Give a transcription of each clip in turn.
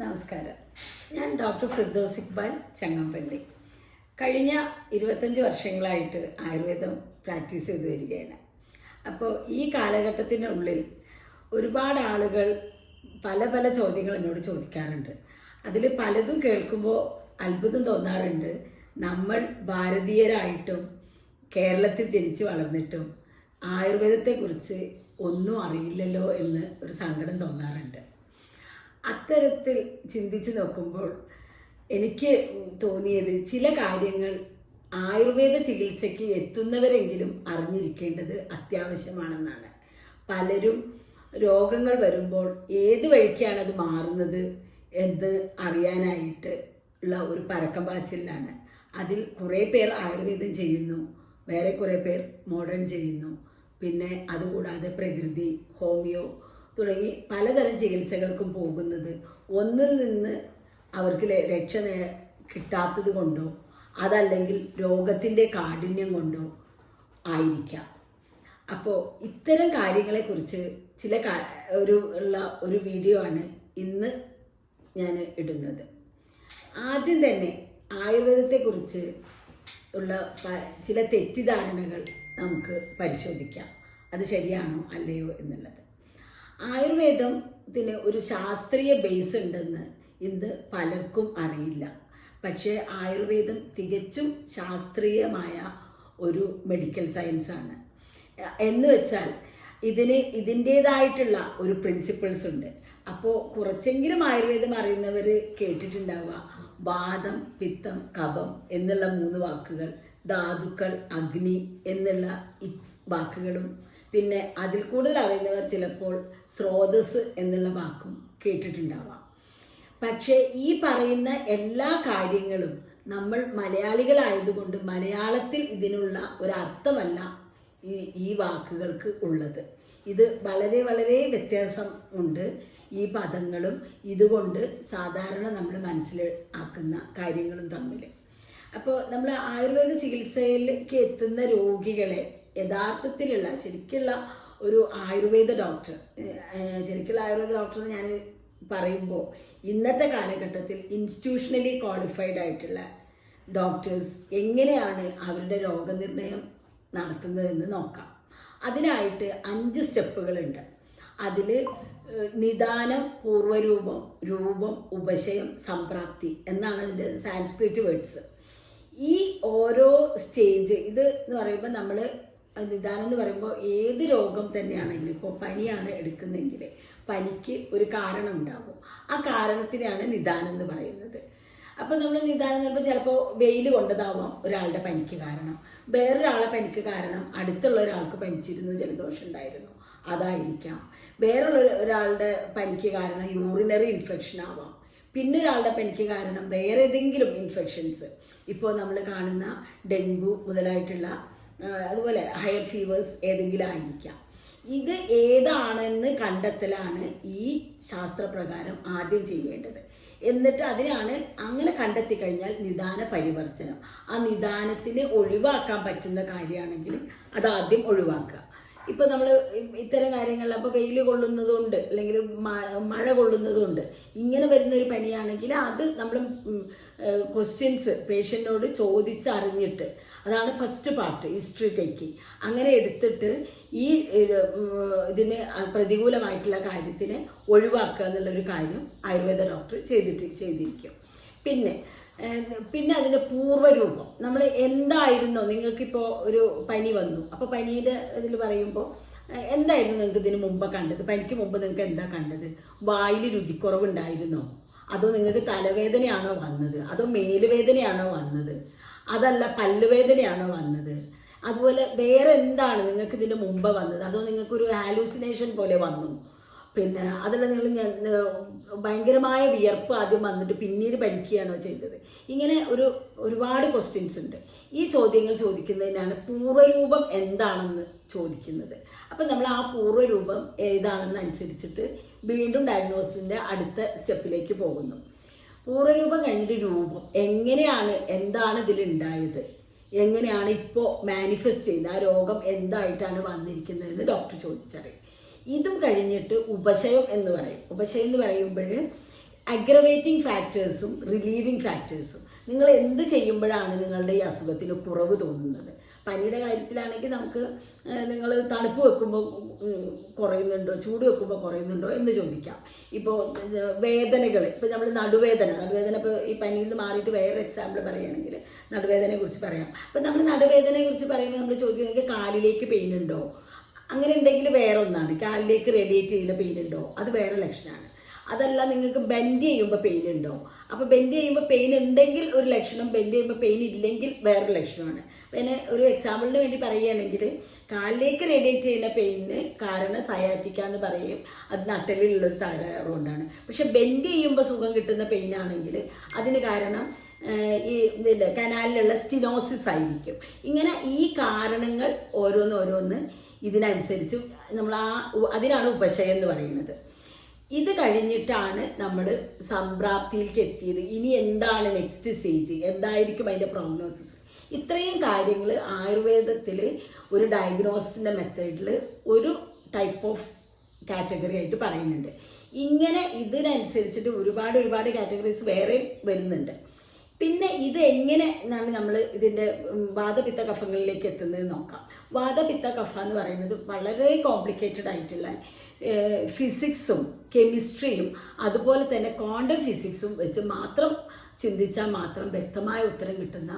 നമസ്കാരം. ഞാൻ ഡോക്ടർ ഫിർദോസ് ഇക്ബാൽ ചങ്ങമ്പണ്ടി കഴിഞ്ഞ ഇരുപത്തഞ്ച് വർഷങ്ങളായിട്ട് ആയുർവേദം പ്രാക്ടീസ് ചെയ്തു വരികയാണ്. അപ്പോൾ ഈ കാലഘട്ടത്തിനുള്ളിൽ ഒരുപാട് ആളുകൾ പല പല ചോദ്യങ്ങൾ എന്നോട് ചോദിക്കാറുണ്ട്. അതിൽ പലതും കേൾക്കുമ്പോൾ അത്ഭുതം തോന്നാറുണ്ട്. നമ്മൾ ഭാരതീയരായിട്ടും കേരളത്തിൽ ജനിച്ചു വളർന്നിട്ടും ആയുർവേദത്തെക്കുറിച്ച് ഒന്നും അറിയില്ലല്ലോ എന്ന് ഒരു സങ്കടം തോന്നാറുണ്ട്. അത്തരത്തിൽ ചിന്തിച്ചു നോക്കുമ്പോൾ എനിക്ക് തോന്നിയത് ചില കാര്യങ്ങൾ ആയുർവേദ ചികിത്സയ്ക്ക് എത്തുന്നവരെങ്കിലും അറിഞ്ഞിരിക്കേണ്ടത് അത്യാവശ്യമാണെന്നാണ്. പലരും രോഗങ്ങൾ വരുമ്പോൾ ഏത് വഴിക്കാണ് അത് മാറുന്നത് എന്ന് അറിയാനായിട്ട് ഉള്ള ഒരു പരക്കം പാച്ചിലാണ് അതിൽ കുറേ പേർ ആയുർവേദം ചെയ്യുന്നു വേറെ കുറേ പേർ മോഡേൺ ചെയ്യുന്നു. പിന്നെ അതുകൂടാതെ പ്രകൃതി ഹോമിയോ തുടങ്ങി പലതരം ചികിത്സകൾക്കും പോകുന്നത്. ഒന്നിൽ നിന്ന് അവർക്ക് രക്ഷ കിട്ടാത്തത് കൊണ്ടോ അതല്ലെങ്കിൽ രോഗത്തിന്റെ കാഠിന്യം കൊണ്ടോ ആയിരിക്കാം. അപ്പോൾ ഇത്തരം കാര്യങ്ങളെക്കുറിച്ച് ചില ഒരു ഉള്ള ഒരു വീഡിയോ ആണ് ഇന്ന് ഞാൻ ഇടുന്നത്. ആദ്യം തന്നെ ആയുർവേദത്തെക്കുറിച്ച് ഉള്ള ചില തെറ്റിദ്ധാരണകൾ നമുക്ക് പരിശോധിക്കാം. അത് ശരിയാണോ അല്ലയോ എന്നുള്ളത്. ആയുർവേദത്തിന് ഒരു ശാസ്ത്രീയ ബേസ് ഉണ്ടെന്ന് ഇന്ന് പലർക്കും അറിയില്ല. പക്ഷേ ആയുർവേദം തികച്ചും ശാസ്ത്രീയമായ ഒരു മെഡിക്കൽ സയൻസാണ് എന്ന് വെച്ചാൽ ഇതിന് ഇതിന്റേതായിട്ടുള്ള ഒരു പ്രിൻസിപ്പിൾസ് ഉണ്ട്. അപ്പോൾ കുറച്ചെങ്കിലും ആയുർവേദം അറിയുന്നവർ കേട്ടിട്ടുണ്ടാവുക വാദം പിത്തം കഫം എന്നുള്ള മൂന്ന് വാക്കുകൾ ധാതുക്കൾ അഗ്നി എന്നുള്ള വാക്കുകളും പിന്നെ അതിൽ കൂടുതൽ അറിയുന്നവർ ചിലപ്പോൾ സ്രോതസ് എന്നുള്ള വാക്കും കേട്ടിട്ടുണ്ടാവാം. പക്ഷേ ഈ പറയുന്ന എല്ലാ കാര്യങ്ങളും നമ്മൾ മലയാളികളായതുകൊണ്ട് മലയാളത്തിൽ ഇതിനുള്ള ഒരർത്ഥമല്ല ഈ ഈ വാക്കുകൾക്ക് ഉള്ളത്. ഇത് വളരെ വളരെ വ്യത്യാസം ഉണ്ട് ഈ പദങ്ങളും. ഇതുകൊണ്ട് സാധാരണ നമ്മൾ മനസ്സിലാക്കുന്ന കാര്യങ്ങളും തമ്മിൽ. അപ്പോൾ നമ്മൾ ആയുർവേദ ചികിത്സയിലേക്ക് എത്തുന്ന രോഗികളെ യഥാർത്ഥത്തിലുള്ള ശരിക്കുള്ള ഒരു ആയുർവേദ ഡോക്ടർ ശരിക്കുള്ള ആയുർവേദ ഡോക്ടർ എന്ന് ഞാൻ പറയുമ്പോൾ ഇന്നത്തെ കാലഘട്ടത്തിൽ ഇൻസ്റ്റിറ്റ്യൂഷണലി ക്വാളിഫൈഡ് ആയിട്ടുള്ള ഡോക്ടേഴ്സ് എങ്ങനെയാണ് അവരുടെ രോഗനിർണയം നടത്തുന്നതെന്ന് നോക്കാം. അതിനായിട്ട് അഞ്ച് സ്റ്റെപ്പുകളുണ്ട്. അതിൽ നിദാനം പൂർവരൂപം രൂപം ഉപശയം സംപ്രാപ്തി എന്നാണ് അതിന്റെ സാൻസ്ക്രിറ്റ് വേർഡ്സ് ഈ ഓരോ സ്റ്റേജ് ഇത് എന്ന് പറയുമ്പോൾ നമ്മൾ നിദാനം എന്ന് പറയുമ്പോൾ ഏത് രോഗം തന്നെയാണെങ്കിലും ഇപ്പോൾ പനിയാണ് എടുക്കുന്നെങ്കിൽ പനിക്ക് ഒരു കാരണം ഉണ്ടാകും ആ കാരണത്തിനാണ് നിദാനം എന്ന് പറയുന്നത്. അപ്പോൾ നമ്മൾ നിദാനം എന്ന് പറയുമ്പോൾ ചിലപ്പോൾ വെയിൽ കൊണ്ടതാവാം ഒരാളുടെ പനിക്ക് കാരണം. വേറൊരാളെ പനിക്ക് കാരണം അടുത്തുള്ള ഒരാൾക്ക് പനിച്ചിരുന്നു ജലദോഷം ഉണ്ടായിരുന്നു അതായിരിക്കാം. വേറൊരു ഒരാളുടെ പനിക്ക് കാരണം യൂറിനറി ഇൻഫെക്ഷൻ ആവാം. പിന്നെ ഒരാളുടെ പനിക്ക് കാരണം വേറെ ഏതെങ്കിലും ഇൻഫെക്ഷൻസ് ഇപ്പോൾ നമ്മൾ കാണുന്ന ഡെങ്കു മുതലായിട്ടുള്ള അതുപോലെ ഹയർ ഫീവേഴ്സ് ഏതെങ്കിലും ആയിരിക്കാം. ഇത് ഏതാണെന്ന് കണ്ടെത്തലാണ് ഈ ശാസ്ത്രപ്രകാരം ആദ്യം ചെയ്യേണ്ടത്. എന്നിട്ട് അതിനാണ് അങ്ങനെ കണ്ടെത്തി കഴിഞ്ഞാൽ നിദാന പരിവർത്തനം. ആ നിദാനത്തിന് ഒഴിവാക്കാൻ പറ്റുന്ന കാര്യമാണെങ്കിൽ അത് ആദ്യം ഒഴിവാക്കുക. ഇപ്പോൾ നമ്മൾ ഇത്തരം കാര്യങ്ങളിൽ അപ്പോൾ വെയിൽ കൊള്ളുന്നതുണ്ട് അല്ലെങ്കിൽ മഴ കൊള്ളുന്നതുണ്ട് ഇങ്ങനെ വരുന്ന ഒരു പനിയാണെങ്കിൽ അത് നമ്മൾ ക്വസ്റ്റ്യൻസ് പേഷ്യന്റിനോട് ചോദിച്ചറിഞ്ഞിട്ട് അതാണ് ഫസ്റ്റ് പാർട്ട് ഹിസ്റ്ററി ടേക്കിംഗ് അങ്ങനെ എടുത്തിട്ട് ഈ ഇതിന് പ്രതികൂലമായിട്ടുള്ള കാര്യത്തിനെ ഒഴിവാക്കുക എന്നുള്ളൊരു കാര്യം ആയുർവേദ ഡോക്ടർ ചെയ്തിട്ട് ചെയ്തിരിക്കും. പിന്നെ പിന്നെ അതിന്റെ പൂർവരൂപം. നമ്മൾ എന്തായിരുന്നോ? നിങ്ങൾക്കിപ്പോൾ ഒരു പനി വന്നു. അപ്പോൾ പനിയുടെ ഇതിൽ പറയുമ്പോൾ എന്തായിരുന്നു നിങ്ങൾക്ക് ഇതിന് മുമ്പ് കണ്ടത്? പനിക്ക് മുമ്പ് നിങ്ങൾക്ക് എന്താ കണ്ടത്? വായിൽ രുചിക്കുറവുണ്ടായിരുന്നോ? അതോ നിങ്ങൾക്ക് തലവേദനയാണോ വന്നത്? അതോ മേലുവേദനയാണോ വന്നത്? അതല്ല പല്ലുവേദനയാണോ വന്നത്. അതുപോലെ വേറെ എന്താണ് നിങ്ങൾക്ക് ഇതിന് മുമ്പ് വന്നത്? അതോ നിങ്ങൾക്കൊരു ഹാലൂസിനേഷൻ പോലെ വന്നു? പിന്നെ അതല്ല നിങ്ങൾ ഭയങ്കരമായ വിയർപ്പ് ആദ്യം വന്നിട്ട് പിന്നീട് പനിക്കുകയാണോ ചെയ്തത്? ഇങ്ങനെ ഒരു ഒരുപാട് ക്വസ്റ്റ്യൻസ് ഉണ്ട്. ഈ ചോദ്യങ്ങൾ ചോദിക്കുന്നതിനാണ് പൂർവരൂപം എന്താണെന്ന് ചോദിക്കുന്നത്. അപ്പം നമ്മൾ ആ പൂർവരൂപം ഏതാണെന്ന് അനുസരിച്ചിട്ട് വീണ്ടും ഡയഗ്നോസിന്റെ അടുത്ത സ്റ്റെപ്പിലേക്ക് പോകുന്നു. പൂർവരൂപം കഴിഞ്ഞിട്ട് രൂപം. എങ്ങനെയാണ് എന്താണ് ഇതിലുണ്ടായത് എങ്ങനെയാണ് ഇപ്പോൾ മാനിഫെസ്റ്റ് ചെയ്യുന്നത്? ആ രോഗം എന്തായിട്ടാണ് വന്നിരിക്കുന്നതെന്ന് ഡോക്ടർ ചോദിച്ചറിയും. ഇതും കഴിഞ്ഞിട്ട് ഉപശയം എന്ന് പറയും. ഉപശയം എന്ന് പറയുമ്പോൾ അഗ്രവേറ്റിംഗ് ഫാക്ടേഴ്സും റിലീവിങ് ഫാക്ടേഴ്സും നിങ്ങൾ എന്ത് ചെയ്യുമ്പോഴാണ് നിങ്ങളുടെ ഈ അസുഖത്തിന് കുറവ് തോന്നുന്നത്? പനിയുടെ കാര്യത്തിലാണെങ്കിൽ നമുക്ക് നിങ്ങൾ തണുപ്പ് വെക്കുമ്പോൾ കുറയുന്നുണ്ടോ ചൂട് വെക്കുമ്പോൾ കുറയുന്നുണ്ടോ എന്ന് ചോദിക്കാം. ഇപ്പോൾ വേദനകൾ ഇപ്പോൾ നമ്മൾ നടുവേദന നടുവേദന ഇപ്പോൾ ഈ പനിയിൽ നിന്ന് മാറിയിട്ട് വേറെ എക്സാമ്പിൾ പറയുകയാണെങ്കിൽ നടുവേദനയെക്കുറിച്ച് പറയാം. അപ്പോൾ നമ്മൾ നടുവേദനയെക്കുറിച്ച് പറയുമ്പോൾ നമ്മൾ ചോദിക്കുന്നത് കാലിലേക്ക് പെയിൻ ഉണ്ടോ? അങ്ങനെ ഉണ്ടെങ്കിൽ വേറെ ഒന്നാണ് കാലിലേക്ക് റേഡിയേറ്റ് ചെയ്യുന്ന പെയിൻ ഉണ്ടോ? അത് വേറെ ലക്ഷണമാണ്. അതല്ല നിങ്ങൾക്ക് ബെൻഡ് ചെയ്യുമ്പോൾ പെയിൻ ഉണ്ടോ അപ്പോൾ ബെൻഡ് ചെയ്യുമ്പോൾ പെയിൻ ഉണ്ടെങ്കിൽ ഒരു ലക്ഷണം ബെൻഡ് ചെയ്യുമ്പോൾ പെയിൻ ഇല്ലെങ്കിൽ വേറൊരു ലക്ഷണമാണ്. പിന്നെ ഒരു എക്സാമ്പിളിന് വേണ്ടി പറയുകയാണെങ്കിൽ കാലിലേക്ക് റേഡിയേറ്റ് ചെയ്യുന്ന പെയിനിന് കാരണം സയാറ്റിക്ക എന്ന് പറയും. അത് നട്ടലിലുള്ളൊരു തകരാറ് കൊണ്ടാണ് പക്ഷെ ബെൻഡ് ചെയ്യുമ്പോൾ സുഖം കിട്ടുന്ന പെയിൻ ആണെങ്കിൽ അതിന് കാരണം ഈ ഇതിന്റെ കനാലിലുള്ള സ്റ്റിനോസിസ് ആയിരിക്കും. ഇങ്ങനെ ഈ കാരണങ്ങൾ ഓരോന്നോരോന്ന് ഓരോന്ന് ഇതിനനുസരിച്ച് നമ്മൾ ആ അതിനാണ് ഉപശയം എന്ന് പറയുന്നത്. ഇത് കഴിഞ്ഞിട്ടാണ് നമ്മൾ സംപ്രാപ്തിയിലേക്ക് എത്തിയത് ഇനി എന്താണ് നെക്സ്റ്റ് സ്റ്റേജ് എന്തായിരിക്കും അതിന്റെ പ്രോഗ്നോസിസ് ഇത്രയും കാര്യങ്ങൾ ആയുർവേദത്തിൽ ഒരു ഡയഗ്നോസിന്റെ മെത്തേഡിൽ ഒരു ടൈപ്പ് ഓഫ് കാറ്റഗറി ആയിട്ട് പറയുന്നുണ്ട്. ഇങ്ങനെ ഇതിനനുസരിച്ചിട്ട് ഒരുപാട് ഒരുപാട് കാറ്റഗറീസ് വേറെയും വരുന്നുണ്ട്. പിന്നെ ഇത് എങ്ങനെ നമ്മൾ ഇതിന്റെ വാദപിത്ത കഫങ്ങളിലേക്ക് എത്തുന്നത് നോക്കാം. വാദപിത്ത കഫ എന്ന് പറയുന്നത് വളരെ കോംപ്ലിക്കേറ്റഡ് ആയിട്ടുള്ള ഫിസിക്സും കെമിസ്ട്രിയും അതുപോലെ തന്നെ ക്വാണ്ടം ഫിസിക്സും വെച്ച് മാത്രം ചിന്തിച്ചാൽ മാത്രം വ്യക്തമായ ഉത്തരം കിട്ടുന്ന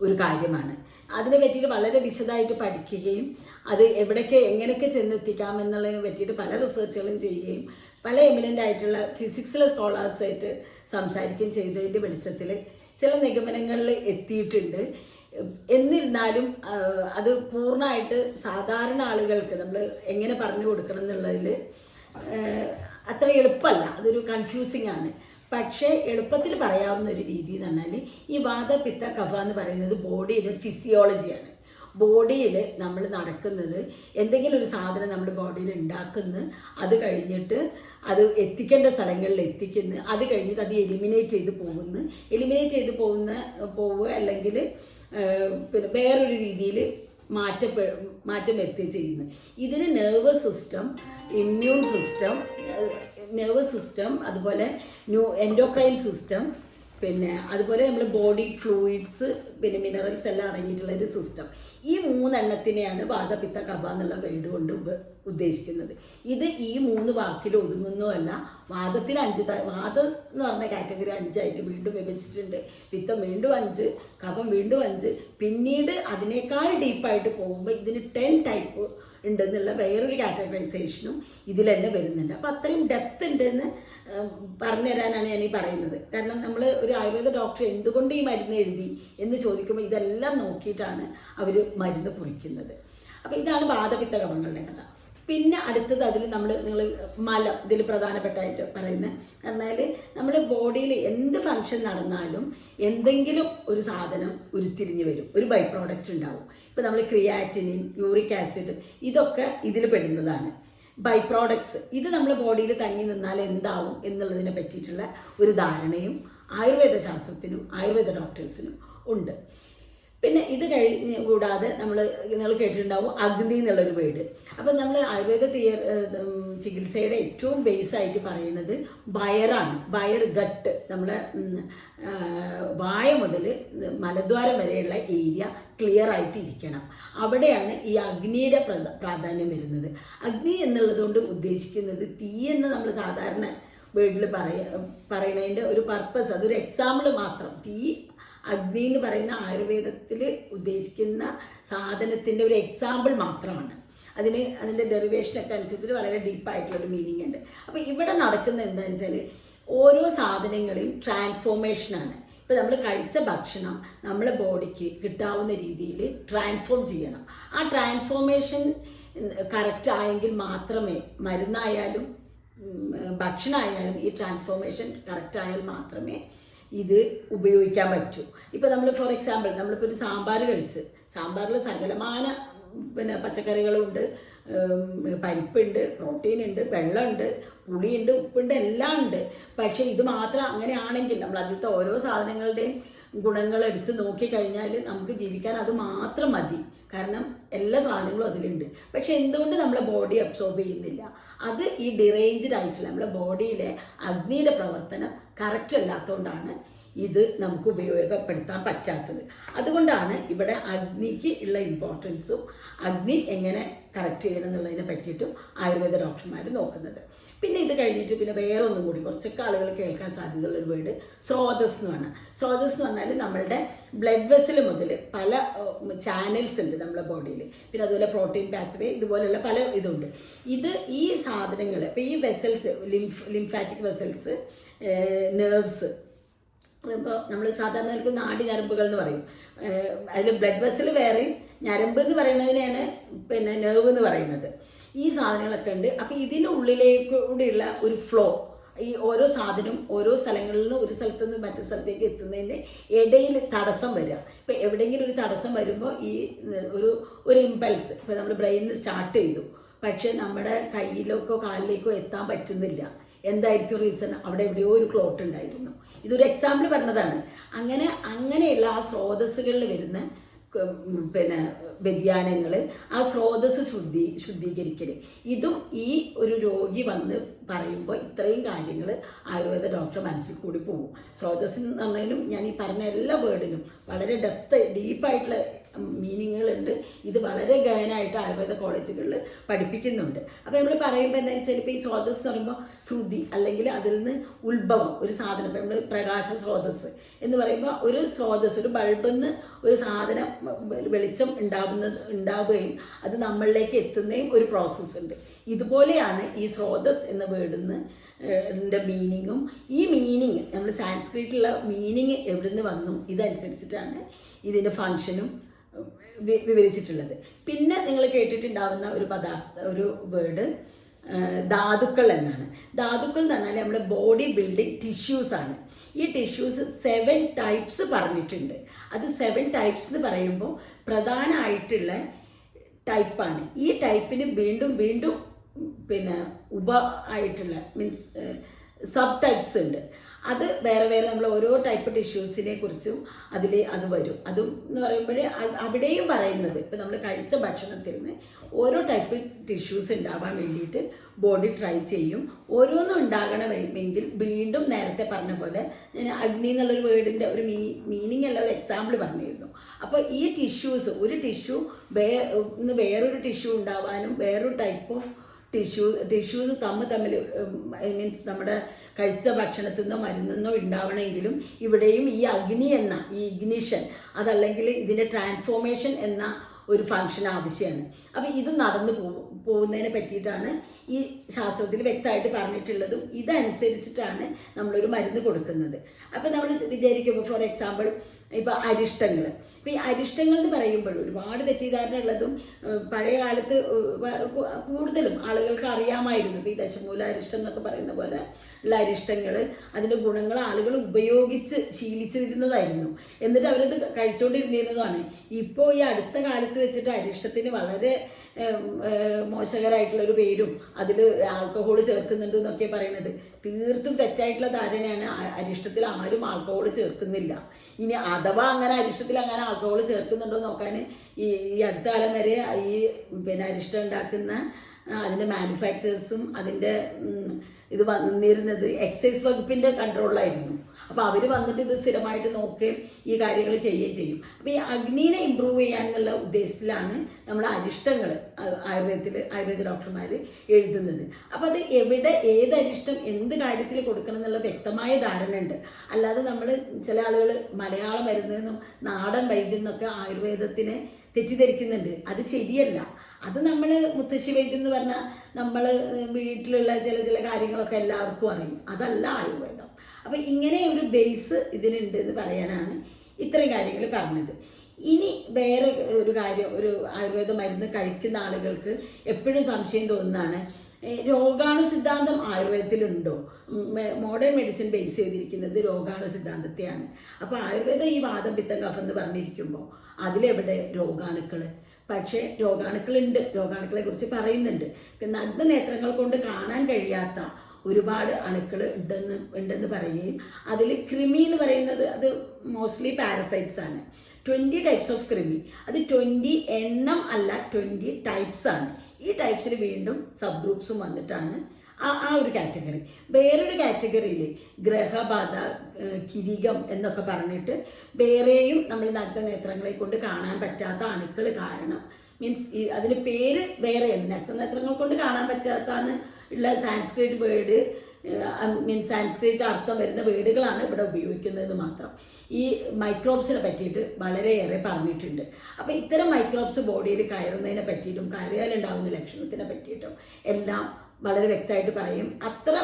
ഒരു കാര്യമാണ്. അതിനെ പറ്റിയിട്ട് വളരെ വിശദമായിട്ട് പഠിക്കുകയും അത് എവിടേക്ക് എങ്ങനെയൊക്കെ ചെന്നെത്തിക്കാം എന്നുള്ളതിനെ പറ്റിയിട്ട് പല റിസർച്ചുകളും ചെയ്യുകയും പല എമിനന്റ് ആയിട്ടുള്ള ഫിസിക്സിലെ സ്കോളേഴ്സായിട്ട് സംസാരിക്കുകയും ചെയ്തതിന്റെ വെളിച്ചത്തിൽ ചില നിഗമനങ്ങളിൽ എത്തിയിട്ടുണ്ട്. എന്നിരുന്നാലും അത് പൂർണമായിട്ട് സാധാരണ ആളുകൾക്ക് നമ്മൾ എങ്ങനെ പറഞ്ഞു കൊടുക്കണം എന്നുള്ളതിൽ അത്ര എളുപ്പമല്ല. അതൊരു കൺഫ്യൂസിങ് ആണ്. പക്ഷേ എളുപ്പത്തിൽ പറയാവുന്ന ഒരു രീതി എന്ന് പറഞ്ഞാൽ ഈ വാദ പിത്ത കഫ എന്ന് പറയുന്നത് ബോഡിയുടെ ഫിസിയോളജിയാണ് ബോഡിയിൽ നമ്മൾ നടക്കുന്നത് എന്തെങ്കിലും ഒരു സാധനം നമ്മൾ ബോഡിയിൽ ഉണ്ടാക്കുന്നു അത് കഴിഞ്ഞിട്ട് അത് എത്തിക്കേണ്ട സ്ഥലങ്ങളിൽ എത്തിക്കുന്നു അത് കഴിഞ്ഞിട്ട് അത് എലിമിനേറ്റ് ചെയ്ത് പോകുന്നു. എലിമിനേറ്റ് ചെയ്ത് പോകുന്ന പോവുക അല്ലെങ്കിൽ പിന്നെ വേറൊരു രീതിയിൽ മാറ്റപ്പെ മാറ്റം വരുത്തി ചെയ്യുന്നു. ഇതിന് nervous system immune system nervous system അതുപോലെ ന്യൂ എൻഡോക്രൈൻ സിസ്റ്റം പിന്നെ അതുപോലെ നമ്മൾ ബോഡി ഫ്ലൂയിഡ്സ് പിന്നെ മിനറൽസ് എല്ലാം അടങ്ങിയിട്ടുള്ള ഒരു സിസ്റ്റം ഈ മൂന്നെണ്ണത്തിനെയാണ് വാദപിത്ത കഫ എന്നുള്ള വേർഡ് കൊണ്ട് ഉദ്ദേശിക്കുന്നത്. ഇത് ഈ മൂന്ന് വാക്കിൽ ഒതുങ്ങുന്നതല്ല. വാദത്തിന് അഞ്ച് വാദം എന്ന് പറഞ്ഞ കാറ്റഗറി അഞ്ചായിട്ട് വീണ്ടും വിഭജിച്ചിട്ടുണ്ട്. പിത്തം വീണ്ടും അഞ്ച് കഫം വീണ്ടും അഞ്ച്. പിന്നീട് അതിനേക്കാൾ ഡീപ്പായിട്ട് പോകുമ്പോൾ ഇതിന് ടെൻ ടൈപ്പ് ഉണ്ടെന്നുള്ള വേറൊരു കാറ്റഗറൈസേഷനും ഇതിൽ തന്നെ വരുന്നുണ്ട്. അപ്പോൾ അത്രയും ഡെപ്ത് ഉണ്ടെന്ന് പറഞ്ഞു പറഞ്ഞുതരാനാണ് ഞാൻ ഈ പറയുന്നത്. കാരണം നമ്മൾ ഒരു ആയുർവേദ ഡോക്ടർ എന്തുകൊണ്ട് ഈ മരുന്ന് എഴുതി എന്ന് ചോദിക്കുമ്പോൾ ഇതെല്ലാം നോക്കിയിട്ടാണ് അവർ മരുന്ന് കുറിക്കുന്നത്. അപ്പോൾ ഇതാണ് വാദപിത്ത കഥ. പിന്നെ അടുത്തത് അതിൽ നമ്മൾ നിങ്ങൾ മലം ഇതിൽ പ്രധാനപ്പെട്ടായിട്ട് പറയുന്നത് എന്നാൽ നമ്മുടെ ബോഡിയിൽ എന്ത് ഫങ്ഷൻ നടന്നാലും എന്തെങ്കിലും ഒരു സാധനം ഉരുത്തിരിഞ്ഞ് വരും. ഒരു ബൈ പ്രോഡക്റ്റ് ഉണ്ടാവും. ഇപ്പോൾ നമ്മൾ ക്രിയാറ്റിനിൻ യൂറിക് ആസിഡ് ഇതൊക്കെ ഇതിൽ പെടുന്നതാണ്. ബൈ പ്രോഡക്ട്സ് ഇത് നമ്മുടെ ബോഡിയിൽ തങ്ങി നിന്നാൽ എന്താവും എന്നുള്ളതിനെ പറ്റിയിട്ടുള്ള ഒരു ധാരണയും ആയുർവേദ ശാസ്ത്രത്തിനും ആയുർവേദ ഡോക്ടേഴ്സിനും ഉണ്ട്. പിന്നെ ഇത് കഴിഞ്ഞ് കൂടാതെ നമ്മൾ നിങ്ങൾ കേട്ടിട്ടുണ്ടാവും അഗ്നി എന്നുള്ളൊരു വേർഡ് അപ്പം നമ്മൾ ആയുർവേദ തിയ ചികിത്സയുടെ ഏറ്റവും ബേസ് ആയിട്ട് പറയുന്നത് വയറാണ്. വയർ ഗട്ട്. നമ്മുടെ വായ മുതൽ മലദ്വാരം വരെയുള്ള ഏരിയ ക്ലിയർ ആയിട്ട് ഇരിക്കണം. അവിടെയാണ് ഈ അഗ്നിയുടെ പ്രധ- പ്രാധാന്യം വരുന്നത്. അഗ്നി എന്നുള്ളതുകൊണ്ട് ഉദ്ദേശിക്കുന്നത് തീ എന്ന് നമ്മൾ സാധാരണ വേർഡിൽ പറയ പറയണതിന്റെ ഒരു പർപ്പസ് അതൊരു എക്സാമ്പിൾ മാത്രം. തീ അഗ്നി എന്ന് പറയുന്ന ആയുർവേദത്തിൽ ഉദ്ദേശിക്കുന്ന സാധനത്തിന്റെ ഒരു എക്സാമ്പിൾ മാത്രമാണ്. അതിന് അതിന്റെ ഡെറിവേഷനൊക്കെ അനുസരിച്ചിട്ട് വളരെ ഡീപ്പായിട്ടുള്ളൊരു മീനിങ് ഉണ്ട്. അപ്പോൾ ഇവിടെ നടക്കുന്ന എന്താണെന്ന് വെച്ചാൽ ഓരോ സാധനങ്ങളെയും ട്രാൻസ്ഫോർമേഷനാണ് ഇപ്പോൾ നമ്മൾ കഴിച്ച ഭക്ഷണം നമ്മളെ ബോഡിക്ക് കിട്ടാവുന്ന രീതിയിൽ ട്രാൻസ്ഫോം ചെയ്യണം. ആ ട്രാൻസ്ഫോർമേഷൻ കറക്റ്റ് ആയെങ്കിൽ മാത്രമേ മരുന്നായാലും ഭക്ഷണമായാലും ഈ ട്രാൻസ്ഫോർമേഷൻ കറക്റ്റ് ആയാൽ മാത്രമേ ഇത് ഉപയോഗിക്കാൻ പറ്റൂ. ഇപ്പോൾ നമ്മൾ ഫോർ എക്സാമ്പിൾ നമ്മളിപ്പോൾ ഒരു സാമ്പാർ കഴിച്ച് സാമ്പാറിൽ സകലമാന പിന്നെ പച്ചക്കറികളുണ്ട്. പരിപ്പുണ്ട് പ്രോട്ടീൻ ഉണ്ട് വെള്ളമുണ്ട് പുളിയുണ്ട് ഉപ്പുണ്ട് എല്ലാം ഉണ്ട്. പക്ഷേ ഇത് മാത്രം അങ്ങനെയാണെങ്കിൽ നമ്മൾ അതിലത്തെ ഓരോ സാധനങ്ങളുടെയും ഗുണങ്ങൾ എടുത്ത് നോക്കിക്കഴിഞ്ഞാൽ നമുക്ക് ജീവിക്കാൻ അത് മാത്രം മതി. കാരണം എല്ലാ സാധനങ്ങളും അതിലുണ്ട്. പക്ഷെ എന്തുകൊണ്ട് നമ്മളെ ബോഡി അബ്സോർബ് ചെയ്യുന്നില്ല? അത് ഈ ഡിറേഞ്ച്ഡ് ആയിട്ടുള്ള നമ്മളെ ബോഡിയിലെ അഗ്നിയുടെ പ്രവർത്തനം കറക്റ്റ് അല്ലാത്തതുകൊണ്ടാണ് ഇത് നമുക്ക് ഉപയോഗപ്പെടുത്താൻ പറ്റാത്തത്. അതുകൊണ്ടാണ് ഇവിടെ അഗ്നിക്ക് ഉള്ള ഇമ്പോർട്ടൻസും അഗ്നി എങ്ങനെ കറക്റ്റ് ചെയ്യണം എന്നുള്ളതിനെ പറ്റിയിട്ടും ആയുർവേദ ഡോക്ടർമാർ നോക്കുന്നത്. പിന്നെ ഇത് കഴിഞ്ഞിട്ട് പിന്നെ വേറെ ഒന്നും കൂടി കുറച്ചൊക്കെ ആളുകൾ കേൾക്കാൻ സാധ്യതയുള്ള ഒരു വേർഡ് സ്രോതസ് എന്ന് പറഞ്ഞാൽ. സ്രോതസ് എന്ന് പറഞ്ഞാൽ നമ്മളുടെ ബ്ലഡ് വെസൽ മുതൽ പല ചാനൽസ് ഉണ്ട് നമ്മുടെ ബോഡിയിൽ പിന്നെ അതുപോലെ പ്രോട്ടീൻ പാത്വേ ഇതുപോലെയുള്ള പല ഇതുണ്ട്. ഇത് ഈ സാധനങ്ങൾ ഇപ്പോൾ ഈ vessels lymph lymphatic vessels nerves ഇപ്പോൾ നമ്മൾ സാധാരണ നിലയ്ക്ക് നാടി ഞരമ്പുകൾ എന്ന് പറയും. അതിൽ ബ്ലഡ് വെസ്സിൽ വേറെയും ഞരമ്പ് എന്ന് പറയുന്നതിനെയാണ് പിന്നെ നെർവ് എന്ന് പറയുന്നത്. ഈ സാധനങ്ങളൊക്കെ ഉണ്ട്. അപ്പോൾ ഇതിനുള്ളിലേക്കൂടെയുള്ള ഒരു ഫ്ലോ ഈ ഓരോ സാധനവും ഓരോ സ്ഥലങ്ങളിൽ നിന്ന് ഒരു സ്ഥലത്തു നിന്ന് മറ്റു സ്ഥലത്തേക്ക് എത്തുന്നതിന്റെ ഇടയിൽ തടസ്സം വരിക. ഇപ്പം എവിടെയെങ്കിലും ഒരു തടസ്സം വരുമ്പോൾ ഈ ഒരു ഒരു ഇമ്പൾസ് ഇപ്പോൾ നമ്മൾ ബ്രെയിനിൽ സ്റ്റാർട്ട് ചെയ്തു. പക്ഷേ നമ്മുടെ കയ്യിലേക്കോ കാലിലേക്കോ എത്താൻ പറ്റുന്നില്ല. എന്തായിരിക്കും റീസൺ അവിടെ എവിടെയോ ഒരു ക്ലോട്ട് ഉണ്ടായിരുന്നു. ഇതൊരു എക്സാമ്പിൾ പറഞ്ഞതാണ്. അങ്ങനെ അങ്ങനെയുള്ള ആ സ്രോതസ്സുകളിൽ വരുന്ന പിന്നെ വ്യതിയാനങ്ങൾ ആ സ്രോതസ് ശുദ്ധി ശുദ്ധീകരിക്കൽ ഇതും ഈ ഒരു രോഗി വന്ന് പറയുമ്പോൾ ഇത്രയും കാര്യങ്ങൾ ആയുർവേദ ഡോക്ടർ മനസ്സിൽ കൂടി പോകും. സ്രോതസ് എന്ന് പറഞ്ഞാലും ഞാൻ ഈ പറഞ്ഞ എല്ലാ വേർഡിനും വളരെ ഡെപ്ത് ഡീപ്പായിട്ടുള്ള മീനിങ്ങുകളുണ്ട്. ഇത് വളരെ ഗഹനായിട്ട് ആയുർവേദ കോളേജുകളിൽ പഠിപ്പിക്കുന്നുണ്ട്. അപ്പോൾ നമ്മൾ പറയുമ്പോൾ എന്താ വെച്ചാൽ ഇപ്പോൾ ഈ സ്രോതസ് എന്ന് പറയുമ്പോൾ ശ്രുതി അല്ലെങ്കിൽ അതിൽ നിന്ന് ഉത്ഭവം ഒരു സാധനം നമ്മൾ പ്രകാശ സ്രോതസ് എന്ന് പറയുമ്പോൾ ഒരു സ്രോതസ് ഒരു ബൾബിൽ നിന്ന് ഒരു സാധനം വെളിച്ചം ഉണ്ടാവുന്നത് ഉണ്ടാവുകയും അത് നമ്മളിലേക്ക് എത്തുന്നതും ഒരു പ്രോസസ്സ് ഉണ്ട്. ഇതുപോലെയാണ് ഈ സ്രോതസ് എന്ന വേർഡിന്ന് നിന്ന് മീനിങ്ങും ഈ മീനിങ് നമ്മൾ സാൻസ്ക്രിറ്റിലുള്ള മീനിങ് എവിടുന്ന് വന്നു? ഇതനുസരിച്ചിട്ടാണ് ഇതിന്റെ ഫങ്ഷനും വിവരിച്ചിട്ടുള്ളത്. പിന്നെ നിങ്ങൾ കേട്ടിട്ടുണ്ടാവുന്ന ഒരു പദാർത്ഥ ഒരു വേർഡ് ധാതുക്കൾ എന്നാണ്. ധാതുക്കൾ എന്ന് പറഞ്ഞാൽ നമ്മുടെ ബോഡി ബിൽഡിംഗ് ടിഷ്യൂസ് ആണ്. ഈ ടിഷ്യൂസ് സെവൻ ടൈപ്സ് പറഞ്ഞിട്ടുണ്ട്. അത് സെവൻ ടൈപ്സ് എന്ന് പറയുമ്പോൾ പ്രധാനമായിട്ടുള്ള ടൈപ്പാണ് ഈ ടൈപ്പിന് വീണ്ടും വീണ്ടും പിന്നെ ഉപ ആയിട്ടുള്ള മീൻസ് സബ് ടൈപ്സ് ഉണ്ട്. അത് വേറെ വേറെ നമ്മൾ ഓരോ ടൈപ്പ് ടിഷ്യൂസിനെ കുറിച്ചും അതിൽ അത് വരും. അതും എന്ന് പറയുമ്പോൾ അവിടെയും പറയുന്നത് ഇപ്പം നമ്മൾ കഴിച്ച ഭക്ഷണത്തിൽ നിന്ന് ഓരോ ടൈപ്പ് ടിഷ്യൂസ് ഉണ്ടാവാൻ വേണ്ടിയിട്ട് ബോഡി ട്രൈ ചെയ്യും. ഓരോന്നും ഉണ്ടാകണമെങ്കിൽ വീണ്ടും നേരത്തെ പറഞ്ഞ പോലെ ഞാൻ അഗ്നി എന്നുള്ളൊരു വേർഡിന്റെ ഒരു മീ മീനിങ് അല്ല ഒരു എക്സാമ്പിൾ പറഞ്ഞിരുന്നു. അപ്പോൾ ഈ ടിഷ്യൂസ് ഒരു ടിഷ്യൂ വേ വേറൊരു ടിഷ്യൂ ഉണ്ടാവാനും വേറൊരു ടൈപ്പ് ഓഫ് ടിഷ്യൂ ടിഷ്യൂസ് തമ്മിൽ തമ്മിൽ ഐ മീൻസ് നമ്മുടെ കഴിച്ച ഭക്ഷണത്തിൽ നിന്നോ മരുന്നിൽ നിന്നോ ഉണ്ടാവണമെങ്കിലും ഇവിടെയും ഈ അഗ്നി എന്ന ഈ ഇഗ്നിഷൻ അതല്ലെങ്കിൽ ഇതിന്റെ ട്രാൻസ്ഫോർമേഷൻ എന്ന ഒരു ഫങ്ഷൻ ആവശ്യമാണ്. അപ്പോൾ ഇത് നടന്നു പോകും പോകുന്നതിനെ പറ്റിയിട്ടാണ് ഈ ശാസ്ത്രത്തിൽ വ്യക്തമായിട്ട് പറഞ്ഞിട്ടുള്ളതും ഇതനുസരിച്ചിട്ടാണ് നമ്മളൊരു മരുന്ന് കൊടുക്കുന്നത്. അപ്പോൾ നമ്മൾ വിചാരിക്കുമ്പോൾ ഫോർ എക്സാമ്പിൾ ഇപ്പോൾ അരിഷ്ടങ്ങൾ ഇപ്പോൾ ഈ അരിഷ്ടങ്ങൾ എന്ന് പറയുമ്പോൾ ഒരുപാട് തെറ്റിദ്ധാരണ ഉള്ളതും പഴയ കാലത്ത് കൂടുതലും ആളുകൾക്ക് അറിയാമായിരുന്നു. ഇപ്പോൾ ഈ ദശമൂല അരിഷ്ടം എന്നൊക്കെ പറയുന്ന പോലെ ഉള്ള അരിഷ്ടങ്ങൾ അതിന്റെ ഗുണങ്ങൾ ആളുകൾ ഉപയോഗിച്ച് ശീലിച്ചിരുന്നതായിരുന്നു. എന്നിട്ട് അവരത് കഴിച്ചുകൊണ്ടിരുന്നിരുന്നതാണ് ഇപ്പോൾ ഈ അടുത്ത കാലത്ത് വെച്ചിട്ട് അരിഷ്ടത്തിന് വളരെ മോശകരായിട്ടുള്ളൊരു പേരും അതിൽ ആൽക്കഹോൾ ചേർക്കുന്നുണ്ട് എന്നൊക്കെ പറയുന്നത് തീർത്തും തെറ്റായിട്ടുള്ള ധാരണയാണ് അരിഷ്ടത്തിൽ ആരും ആൽക്കഹോൾ ചേർക്കുന്നില്ല. ഇനി അഥവാ അങ്ങനെ അരിഷ്ടത്തിൽ അങ്ങനെ ആൽക്കഹോൾ ചേർക്കുന്നുണ്ടോ നോക്കാൻ ഈ ഈ അടുത്ത കാലം വരെ ഈ പിന്നെ അരിഷ്ടം ഉണ്ടാക്കുന്ന അതിന്റെ മാനുഫാക്ചേഴ്സും അതിന്റെ ഇത് വന്നിരുന്നത് എക്സൈസ് വകുപ്പിന്റെ കൺട്രോളിലായിരുന്നു അപ്പോൾ അവർ വന്നിട്ട് ഇത് സ്ഥിരമായിട്ട് നോക്കുകയും ഈ കാര്യങ്ങൾ ചെയ്യുകയും ചെയ്യും. അപ്പോൾ ഈ അഗ്നീനെ ഇമ്പ്രൂവ് ചെയ്യാൻ എന്നുള്ള ഉദ്ദേശത്തിലാണ് നമ്മൾ അരിഷ്ടങ്ങൾ ആയുർവേദത്തിൽ ആയുർവേദ ഡോക്ടർമാർ എഴുതുന്നത്. അപ്പോൾ അത് എവിടെ ഏത് അരിഷ്ടം എന്ത് കാര്യത്തിൽ കൊടുക്കണം എന്നുള്ള വ്യക്തമായ ധാരണ ഉണ്ട്. അല്ലാതെ നമ്മൾ ചില ആളുകൾ മലയാളം മരുന്നെന്നും നാടൻ വൈദ്യം എന്നൊക്കെ ആയുർവേദത്തിനെ തെറ്റിദ്ധരിക്കുന്നുണ്ട്. അത് ശരിയല്ല. അത് നമ്മൾ മുത്തശ്ശി വൈദ്യം എന്ന് പറഞ്ഞാൽ നമ്മൾ വീട്ടിലുള്ള ചില ചില കാര്യങ്ങളൊക്കെ എല്ലാവർക്കും അറിയും. അതല്ല ആയുർവേദം. അപ്പോൾ ഇങ്ങനെ ഒരു ബേസ് ഇതിനുണ്ട് എന്ന് പറയാനാണ് ഇത്രയും കാര്യങ്ങൾ പറഞ്ഞത്. ഇനി വേറെ ഒരു കാര്യം ഒരു ആയുർവേദ മരുന്ന് കഴിക്കുന്ന ആളുകൾക്ക് എപ്പോഴും സംശയം തോന്നുന്നതാണ് രോഗാണു സിദ്ധാന്തം ആയുർവേദത്തിലുണ്ടോ? മോഡേൺ മെഡിസിൻ ബേസ് ചെയ്തിരിക്കുന്നത് രോഗാണു സിദ്ധാന്തത്തെയാണ്. അപ്പോൾ ആയുർവേദം ഈ വാദം പിത്തം കഫം എന്ന് പറഞ്ഞിരിക്കുമ്പോൾ അതിലെവിടെ രോഗാണുക്കൾ പക്ഷേ രോഗാണുക്കളുണ്ട് രോഗാണുക്കളെ കുറിച്ച് പറയുന്നുണ്ട്. നഗ്നനേത്രങ്ങൾ കൊണ്ട് കാണാൻ കഴിയാത്ത ഒരുപാട് അണുക്കൾ ഉണ്ടെന്ന് ഉണ്ടെന്ന് പറയുകയും അതിൽ കൃമി എന്ന് പറയുന്നത് അത് മോസ്റ്റ്ലി പാരസൈറ്റ്സ് ആണ്. ട്വന്റി ടൈപ്സ് ഓഫ് ക്രിമി അത് ട്വന്റി എണ്ണം അല്ല ട്വന്റി ടൈപ്സ് ആണ്. ഈ ടൈപ്സിൽ വീണ്ടും സബ് ഗ്രൂപ്പ്സും വന്നിട്ടാണ് ആ ആ ഒരു കാറ്റഗറി വേറൊരു കാറ്റഗറിയിൽ ഗ്രഹബാധ കിരീകം എന്നൊക്കെ പറഞ്ഞിട്ട് വേറെയും നമ്മൾ നഗ്നനേത്രങ്ങളെ കൊണ്ട് കാണാൻ പറ്റാത്ത അണുക്കൾ കാരണം മീൻസ് അതിന് പേര് വേറെയാണ്. നഗ്നനേത്രങ്ങൾ കൊണ്ട് കാണാൻ പറ്റാത്തതാണ് ഉള്ള സാൻസ്ക്രിറ്റ് വേർഡ് മീൻസ് സാൻസ്ക്രിറ്റ് അർത്ഥം വരുന്ന വേർഡുകളാണ് ഇവിടെ ഉപയോഗിക്കുന്നത് മാത്രം. ഈ മൈക്രോബ്സിനെ പറ്റിയിട്ട് വളരെയേറെ പറഞ്ഞിട്ടുണ്ട്. അപ്പോൾ ഇത്തരം മൈക്രോബ്സ് ബോഡിയിൽ കയറുന്നതിനെ പറ്റിയിട്ടും കയറിയാലുണ്ടാകുന്ന ലക്ഷണത്തിനെ പറ്റിയിട്ടും എല്ലാം വളരെ വ്യക്തമായിട്ട് പറയും. അത്ര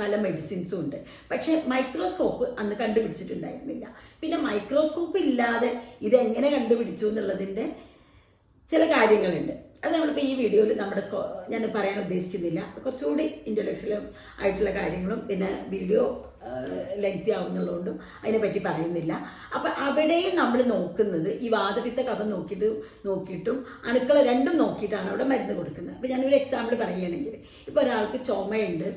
പല മെഡിസിൻസും ഉണ്ട്. പക്ഷേ മൈക്രോസ്കോപ്പ് അന്ന് കണ്ടുപിടിച്ചിട്ടുണ്ടായിരുന്നില്ല. പിന്നെ മൈക്രോസ്കോപ്പ് ഇല്ലാതെ ഇതെങ്ങനെ കണ്ടുപിടിച്ചു എന്നുള്ളതിന്റെ ചില കാര്യങ്ങളുണ്ട്. അത് നമ്മളിപ്പോൾ ഈ വീഡിയോയിൽ നമ്മുടെ സ്കോ ഞാൻ പറയാൻ ഉദ്ദേശിക്കുന്നില്ല. കുറച്ചുകൂടി ഇന്റലക്ച്വലും ആയിട്ടുള്ള കാര്യങ്ങളും പിന്നെ വീഡിയോ ലെങ്തി ആവുന്നുള്ളതുകൊണ്ടും അതിനെപ്പറ്റി പറയുന്നില്ല. അപ്പം അവിടെയും നമ്മൾ നോക്കുന്നത് ഈ വാദപിത്ത കഫം നോക്കിയിട്ട് നോക്കിയിട്ടും അണുക്കളെ രണ്ടും നോക്കിയിട്ടാണ് അവിടെ മരുന്ന് കൊടുക്കുന്നത്. അപ്പം ഞാനൊരു എക്സാമ്പിൾ പറയുകയാണെങ്കിൽ ഇപ്പോൾ ഒരാൾക്ക് ചുമയുണ്ട്.